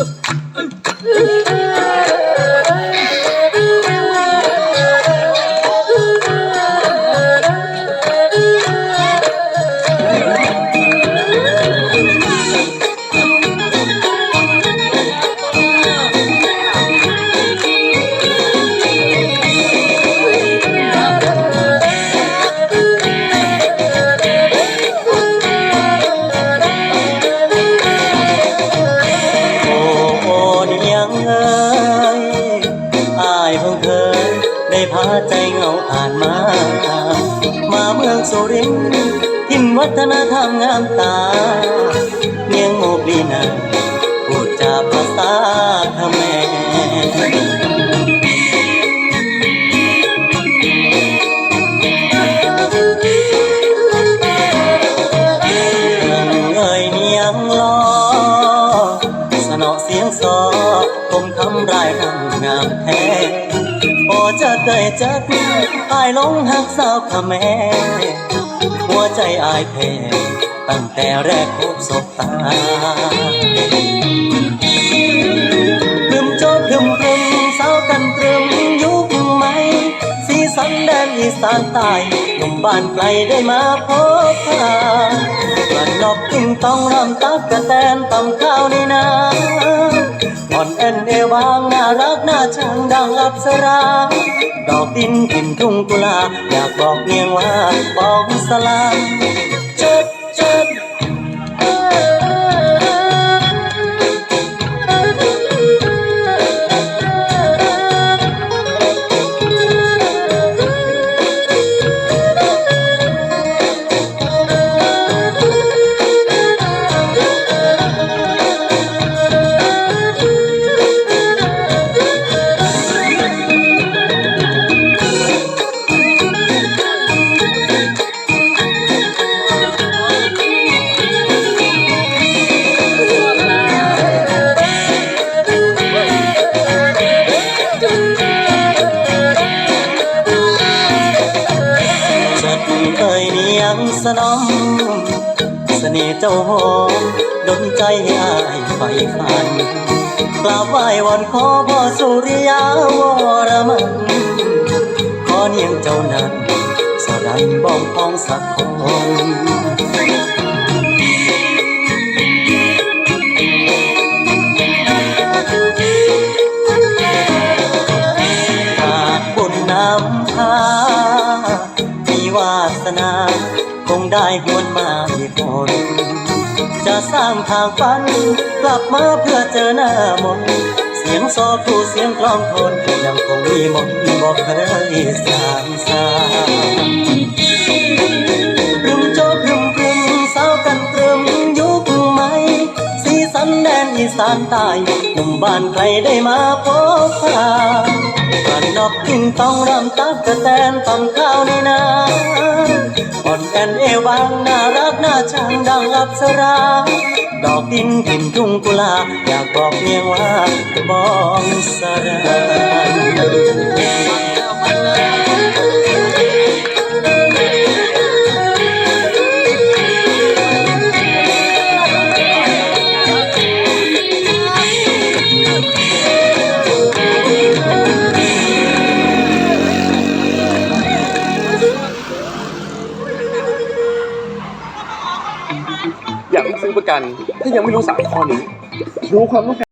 โานมามาเมืองสุรินทร์ทิมวัฒนธรรมงามตาเมียงโมกลีนาพูดจาภาษาเขมรเอ่ยเนียงล้อสนอเสียงซอคมคำรายรำงามแท้ จักอายหลงหักสาวขะแม่ หัวใจอายแพ้ตั้งแต่แรกพบสบตาพรึมโจพรึมพรึมสาวกันตรึมยุคใหม่สีสันแดนอีสานใต้หนุ่มบ้านไกลได้มาพบพากระนกกิ้งต้องรำตักกระแตนตำข้าวในนาอ่อน บางน่ารักน่าชังดังอับสรา ดอกดินกินทุ่งกุลาอยากบอกเนียงว่าบอกสลา งสนองเสน่ห์เจ้าหอมดนใจให้อายไฟฝันกราบไหว้วอนขอพ่อสุริยาวรมันขอเนียงเจ้านั้นสรันบ้องพองสักคน วาสนา คงได้หวนมาอีกคนจะสร้างทางฝัน กลับมาเพื่อเจอหน้ามน เสียงโซคูเสียงกลองทนยังคงมีมนบอกเคยสามสาานใต้หนุ่มบ้านใครได้มาพบพากันนอกกินต้องรำตักกะแตนตำข้าวในนาอ่อนแอนเอวางน่ารักน่าชังดังอับสรา ดอกดินกินทุ่งกุลา อยากบอกเมียงว่าบองสราน ซื้อประกัน ถ้ายังไม่รู้สามข้อนี้ รู้ความต้องการ